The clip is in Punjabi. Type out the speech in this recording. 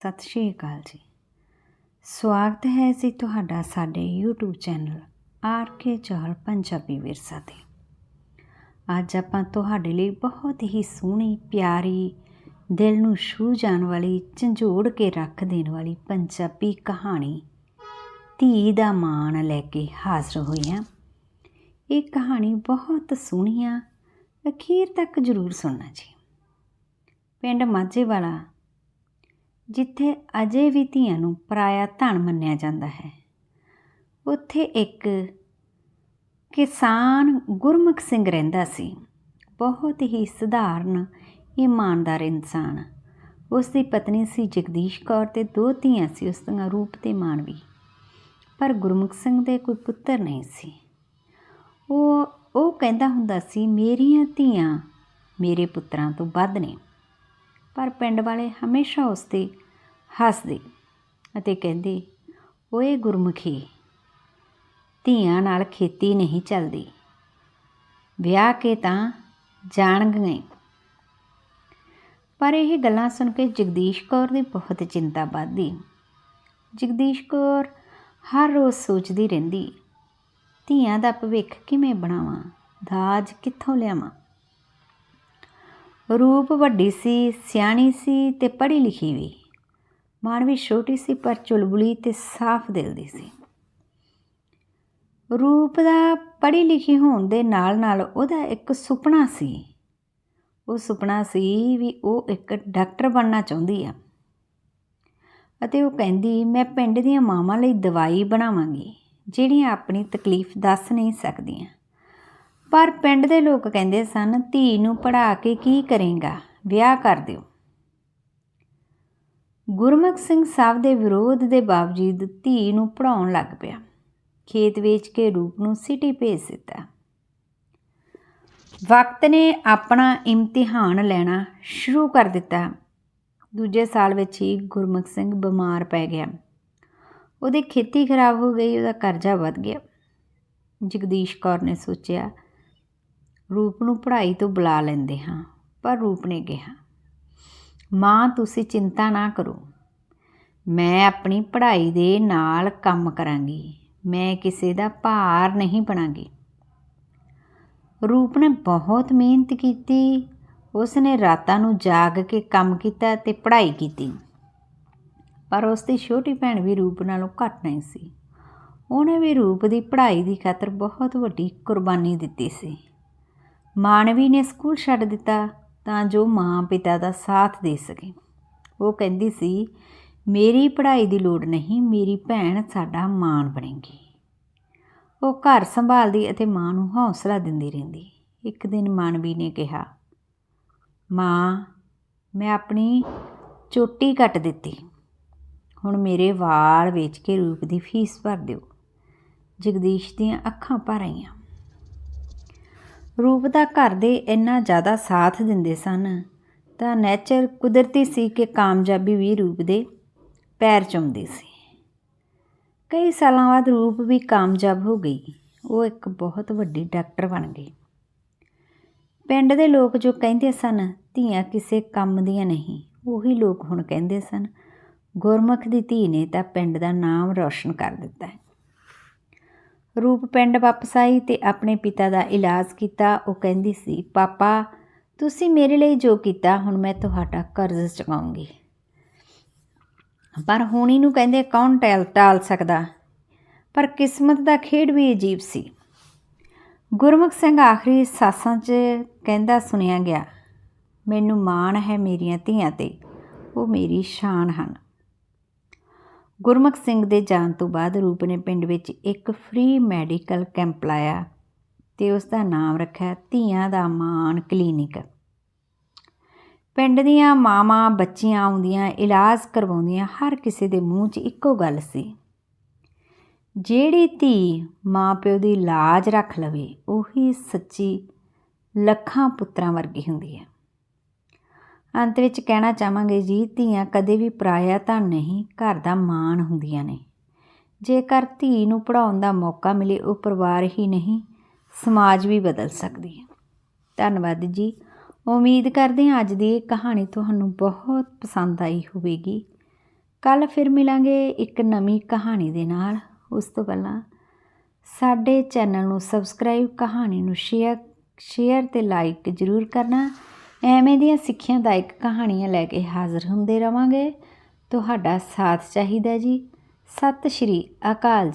ਸਤਿ ਸ਼੍ਰੀ ਅਕਾਲ ਜੀ। ਸਵਾਗਤ ਹੈ ਜੀ ਤੁਹਾਡਾ ਸਾਡੇ YouTube channel R K Chahal Punjabi Virsa ਤੇ। ਅੱਜ ਆਪਾਂ ਤੁਹਾਡੇ ਲਈ ਬਹੁਤ ਹੀ ਸੋਹਣੀ, ਪਿਆਰੀ, ਦਿਲ ਨੂੰ ਛੂ ਜਾਣ ਵਾਲੀ, ਝੰਜੋੜ ਕੇ ਰੱਖ ਦੇਣ ਵਾਲੀ ਪੰਜਾਬੀ ਕਹਾਣੀ ਧੀ ਦਾ ਮਾਣ ਲੈ ਕੇ ਹਾਜ਼ਰ ਹੋਈ ਹਾਂ। ਇਹ ਕਹਾਣੀ ਬਹੁਤ ਸੋਹਣੀ ਆ, ਅਖੀਰ ਤੱਕ ਜ਼ਰੂਰ ਸੁਣਨਾ ਜੀ। ਪਿੰਡ ਮਾਝੇ ਵਾਲਾ ਜਿੱਥੇ ਅਜੇ ਵੀ ਧੀਆਂ ਨੂੰ ਪਰਾਇਆ ਧਨ ਮੰਨਿਆ ਜਾਂਦਾ ਹੈ। ਉੱਥੇ ਇੱਕ ਕਿਸਾਨ ਗੁਰਮੁਖ ਸਿੰਘ ਰਹਿੰਦਾ ਸੀ। ਬਹੁਤ ਹੀ ਸਧਾਰਨ, ਇਮਾਨਦਾਰ ਇਨਸਾਨ। ਉਸ ਦੀ ਪਤਨੀ ਸੀ ਜਗਦੀਸ਼ ਕੌਰ ਤੇ ਦੋ ਧੀਆਂ ਸੀ, ਉਸ ਦੀਆਂ ਰੂਪ ਤੇ ਮਾਨਵੀ ਪਰ ਗੁਰਮੁਖ ਸਿੰਘ ਦੇ ਕੋਈ ਪੁੱਤਰ ਨਹੀਂ ਸੀ। ਉਹ ਉਹ ਕਹਿੰਦਾ ਹੁੰਦਾ ਸੀ, ਮੇਰੀਆਂ ਧੀਆਂ ਮੇਰੇ ਪੁੱਤਰਾਂ ਤੋਂ ਵੱਧ ਨੇ। ਪਰ ਪਿੰਡ ਵਾਲੇ ਹਮੇਸ਼ਾ ਉਸ ਤੇ ਹੱਸਦੀ ਅਤੇ ਕਹਿੰਦੇ, ਓਏ ਗੁਰਮੁਖੀ, ਧੀਆਂ ਨਾਲ ਖੇਤੀ ਨਹੀਂ ਚੱਲਦੀ। ਵਿਆਹ ਕੇ ਤਾਂ ਜਾਣਗੇ ਪਰ ਇਹ ਗੱਲਾਂ ਸੁਣ ਕੇ ਜਗਦੀਸ਼ ਕੌਰ ਦੀ ਬਹੁਤ ਚਿੰਤਾ ਵੱਧਦੀ। ਜਗਦੀਸ਼ ਕੌਰ ਹਰ ਰੋਜ਼ ਸੋਚਦੀ ਰਹਿੰਦੀ, ਧੀਆਂ ਦਾ ਭਵਿੱਖ ਕਿਵੇਂ ਬਣਾਵਾਂ? ਦਾਜ ਕਿੱਥੋਂ ਲਿਆਵਾਂ? ਰੂਪ ਵੱਡੀ ਸੀ, ਸਿਆਣੀ ਸੀ ਤੇ ਪੜ੍ਹੀ ਲਿਖੀ ਵੀ। ਮਾਨਵੀ ਛੋਟੀ ਸੀ, ਪਰ ਚੁਲਬੁਲੀ ਤੇ ਸਾਫ਼ ਦਿਲ ਦੀ ਸੀ। ਰੂਪ ਦਾ ਪੜ੍ਹੀ ਲਿਖੀ ਹੋਣ ਦੇ ਨਾਲ ਨਾਲ ਉਹਦਾ ਇੱਕ ਸੁਪਨਾ ਸੀ। ਉਹ ਸੁਪਨਾ ਸੀ ਵੀ ਉਹ ਇੱਕ ਡਾਕਟਰ ਬਣਨਾ ਚਾਹੁੰਦੀ ਆ। ਅਤੇ ਉਹ ਕਹਿੰਦੀ, ਮੈਂ ਪਿੰਡ ਦੀਆਂ ਮਾਵਾਂ ਲਈ ਦਵਾਈ ਬਣਾਵਾਂਗੀ, ਜਿਹੜੀਆਂ ਆਪਣੀ ਤਕਲੀਫ ਦੱਸ ਨਹੀਂ ਸਕਦੀਆਂ। ਪਰ ਪਿੰਡ ਦੇ ਲੋਕ ਕਹਿੰਦੇ ਸਨ, ਧੀ ਨੂੰ ਪੜਾ ਕੇ ਕੀ ਕਰੇਗਾ, ਵਿਆਹ ਕਰ ਦਿਓ। ਗੁਰਮੁਖ ਸਿੰਘ ਸਾਹਿਬ ਦੇ ਵਿਰੋਧ ਦੇ ਬਾਵਜੂਦ ਧੀ ਨੂੰ ਪੜਾਉਣ ਲੱਗ ਪਿਆ। ਖੇਤ ਵੇਚ ਕੇ ਰੂਪ ਨੂੰ ਸਿਟੀ ਭੇਜ ਦਿੱਤਾ। ਵਕਤ ਨੇ ਆਪਣਾ ਇਮਤਿਹਾਨ ਲੈਣਾ ਸ਼ੁਰੂ ਕਰ ਦਿੱਤਾ। ਦੂਜੇ ਸਾਲ ਵਿੱਚ ਹੀ ਗੁਰਮੁਖ ਸਿੰਘ ਬਿਮਾਰ ਪੈ ਗਿਆ। ਉਹਦੀ ਖੇਤੀ ਖਰਾਬ ਹੋ ਗਈ, ਉਹਦਾ ਕਰਜ਼ਾ ਵੱਧ ਗਿਆ। ਜਗਦੀਸ਼ ਕੌਰ ਨੇ ਸੋਚਿਆ, ਰੂਪ ਨੂੰ ਪੜ੍ਹਾਈ ਤੋਂ ਬੁਲਾ ਲੈਂਦੇ ਹਾਂ, ਪਰ ਰੂਪ ਨੇ ਕਿਹਾ ਮਾਂ, ਤੁਸੀਂ ਚਿੰਤਾ ਨਾ ਕਰੋ। ਮੈਂ ਆਪਣੀ ਪੜ੍ਹਾਈ ਦੇ ਨਾਲ ਕੰਮ ਕਰਾਂਗੀ। ਮੈਂ ਕਿਸੇ ਦਾ ਭਾਰ ਨਹੀਂ ਬਣਾਂਗੀ। ਰੂਪ ਨੇ ਬਹੁਤ ਮਿਹਨਤ ਕੀਤੀ। ਉਸ ਨੇ ਰਾਤਾਂ ਨੂੰ ਜਾਗ ਕੇ ਕੰਮ ਕੀਤਾ ਤੇ ਪੜ੍ਹਾਈ ਕੀਤੀ। ਪਰ ਉਸ ਦੀ ਛੋਟੀ ਭੈਣ ਵੀ ਰੂਪ ਨਾਲੋਂ ਘੱਟ ਨਹੀਂ ਸੀ। ਉਹਨੇ ਵੀ ਰੂਪ ਦੀ ਪੜ੍ਹਾਈ ਦੀ ਖਾਤਰ ਬਹੁਤ ਵੱਡੀ ਕੁਰਬਾਨੀ ਦਿੱਤੀ ਸੀ। ਮਾਨਵੀ ਨੇ ਸਕੂਲ ਛੱਡ ਦਿੱਤਾ। ਤਾਂ ਜੋ ਮਾਂ ਪਿਤਾ ਦਾ ਸਾਥ ਦੇ ਸਕੇ। ਉਹ ਕਹਿੰਦੀ ਸੀ, ਮੇਰੀ ਪੜ੍ਹਾਈ ਦੀ ਲੋੜ ਨਹੀਂ, ਮੇਰੀ ਭੈਣ ਸਾਡਾ ਮਾਣ ਬਣੇਗੀ। ਉਹ ਘਰ ਸੰਭਾਲਦੀ ਅਤੇ ਮਾਂ ਨੂੰ ਹੌਸਲਾ ਦਿੰਦੀ ਰਹਿੰਦੀ। ਇੱਕ ਦਿਨ ਮਾਨਵੀ ਨੇ ਕਿਹਾ, ਮਾਂ, ਮੈਂ ਆਪਣੀ ਚੋਟੀ ਕੱਟ ਦਿੱਤੀ। ਹੁਣ ਮੇਰੇ ਵਾਲ ਵੇਚ ਕੇ ਰੂਪ ਦੀ ਫੀਸ ਭਰ ਦਿਓ। ਜਗਦੀਸ਼ ਦੀਆਂ ਅੱਖਾਂ ਭਰ ਆਈਆਂ। ਰੂਪ ਦਾ ਘਰ ਦੇ ਇੰਨਾ ਜ਼ਿਆਦਾ ਸਾਥ ਦਿੰਦੇ ਸਨ ਤਾਂ ਨੇਚਰ ਕੁਦਰਤੀ ਸੀ ਕਿ ਕਾਮਯਾਬੀ ਵੀ ਰੂਪ ਦੇ ਪੈਰ ਚੁੰਮਦੀ ਸੀ। ਕਈ ਸਾਲਾਂ ਬਾਅਦ ਰੂਪ ਵੀ ਕਾਮਯਾਬ ਹੋ ਗਈ। ਉਹ ਇੱਕ ਬਹੁਤ ਵੱਡੀ ਡਾਕਟਰ ਬਣ ਗਈ। ਪਿੰਡ ਦੇ ਲੋਕ ਜੋ ਕਹਿੰਦੇ ਸਨ, ਧੀਆਂ ਕਿਸੇ ਕੰਮ ਦੀਆਂ ਨਹੀਂ, ਉਹੀ ਲੋਕ ਹੁਣ ਕਹਿੰਦੇ ਸਨ, ਗੁਰਮੁਖ ਦੀ ਧੀ ਨੇ ਤਾਂ ਪਿੰਡ ਦਾ ਨਾਮ ਰੌਸ਼ਨ ਕਰ ਦਿੱਤਾ ਹੈ। ਰੂਪ ਪਿੰਡ ਵਾਪਸ ਆਈ ਤੇ ਆਪਣੇ ਪਿਤਾ ਦਾ ਇਲਾਜ ਕੀਤਾ। ਉਹ ਕਹਿੰਦੀ ਸੀ, ਪਾਪਾ, ਤੁਸੀਂ ਮੇਰੇ ਲਈ ਜੋ ਕੀਤਾ, ਹੁਣ ਮੈਂ ਤੁਹਾਡਾ ਕਰਜ਼ ਚੁਕਾਉਂਗੀ। ਪਰ ਹੋਣੀ ਨੂੰ ਕਹਿੰਦੇ ਕੌਣ ਟਾਲ ਟਾਲ ਸਕਦਾ? ਪਰ ਕਿਸਮਤ ਦਾ ਖੇਡ ਵੀ ਅਜੀਬ ਸੀ। ਗੁਰਮੁਖ ਸਿੰਘ ਆਖਰੀ ਸਾਸਾਂ 'ਚ ਕਹਿੰਦਾ ਸੁਣਿਆ ਗਿਆ, ਮੈਨੂੰ ਮਾਣ ਹੈ ਮੇਰੀਆਂ ਧੀਆਂ ਤੇ, ਉਹ ਮੇਰੀ ਸ਼ਾਨ ਹਨ। ਗੁਰਮੁਖ ਸਿੰਘ ਦੇ ਜਾਣ ਤੋਂ ਬਾਅਦ ਰੂਪ ਨੇ ਪਿੰਡ ਵਿੱਚ ਇੱਕ ਫ੍ਰੀ ਮੈਡੀਕਲ ਕੈਂਪ ਲਾਇਆ ਤੇ ਉਸ ਦਾ ਨਾਮ ਰੱਖਿਆ ਧੀਆਂ ਦਾ ਮਾਣ ਕਲੀਨਿਕ ਪਿੰਡ ਦੀਆਂ ਮਾਵਾਂ, ਬੱਚੀਆਂ ਆਉਂਦੀਆਂ, ਇਲਾਜ ਕਰਵਾਉਂਦੀਆਂ, ਹਰ ਕਿਸੇ ਦੇ ਮੂੰਹ 'ਚ ਇੱਕੋ ਗੱਲ ਸੀ। ਜਿਹੜੀ ਧੀ ਮਾਂ ਪਿਓ ਦੀ ਲਾਜ ਰੱਖ ਲਵੇ, ਉਹੀ ਸੱਚੀ ਲੱਖਾਂ ਪੁੱਤਰਾਂ ਵਰਗੀ ਹੁੰਦੀ ਹੈ। ਅੰਤ ਵਿੱਚ ਕਹਿਣਾ ਚਾਹਾਂਗੇ ਜੀ, ਧੀਆਂ ਕਦੇ ਵੀ ਪਰਾਇਆ ਤਾਂ ਨਹੀਂ, ਘਰ ਦਾ ਮਾਣ ਹੁੰਦੀਆਂ ਨੇ। ਜੇਕਰ ਧੀ ਨੂੰ ਪੜਾਉਣ ਦਾ ਮੌਕਾ ਮਿਲੇ, ਉਹ ਪਰਿਵਾਰ ਹੀ ਨਹੀਂ, ਸਮਾਜ ਵੀ ਬਦਲ ਸਕਦੀ ਹੈ। ਧੰਨਵਾਦ ਜੀ। ਉਮੀਦ ਕਰਦੇ ਹਾਂ ਅੱਜ ਦੀ ਇਹ ਕਹਾਣੀ ਤੁਹਾਨੂੰ ਬਹੁਤ ਪਸੰਦ ਆਈ ਹੋਵੇਗੀ। ਕੱਲ ਫਿਰ ਮਿਲਾਂਗੇ ਇੱਕ ਨਵੀਂ ਕਹਾਣੀ ਦੇ ਨਾਲ। ਉਸ ਤੋਂ ਪਹਿਲਾਂ ਸਾਡੇ ਚੈਨਲ ਨੂੰ ਸਬਸਕ੍ਰਾਈਬ, ਕਹਾਣੀ ਨੂੰ ਸ਼ੇਅਰ ਸ਼ੇਅਰ ਤੇ ਲਾਈਕ ਜ਼ਰੂਰ ਕਰਨਾ। ਐਵੇਂ ਦੀਆਂ ਸਿੱਖਿਆਦਾਇਕ ਕਹਾਣੀਆਂ ਲੈ ਕੇ ਹਾਜ਼ਰ ਹੁੰਦੇ ਰਵਾਂਗੇ। ਤੁਹਾਡਾ ਸਾਥ ਚਾਹੀਦਾ ਜੀ। ਸਤਿ ਸ਼੍ਰੀ ਅਕਾਲ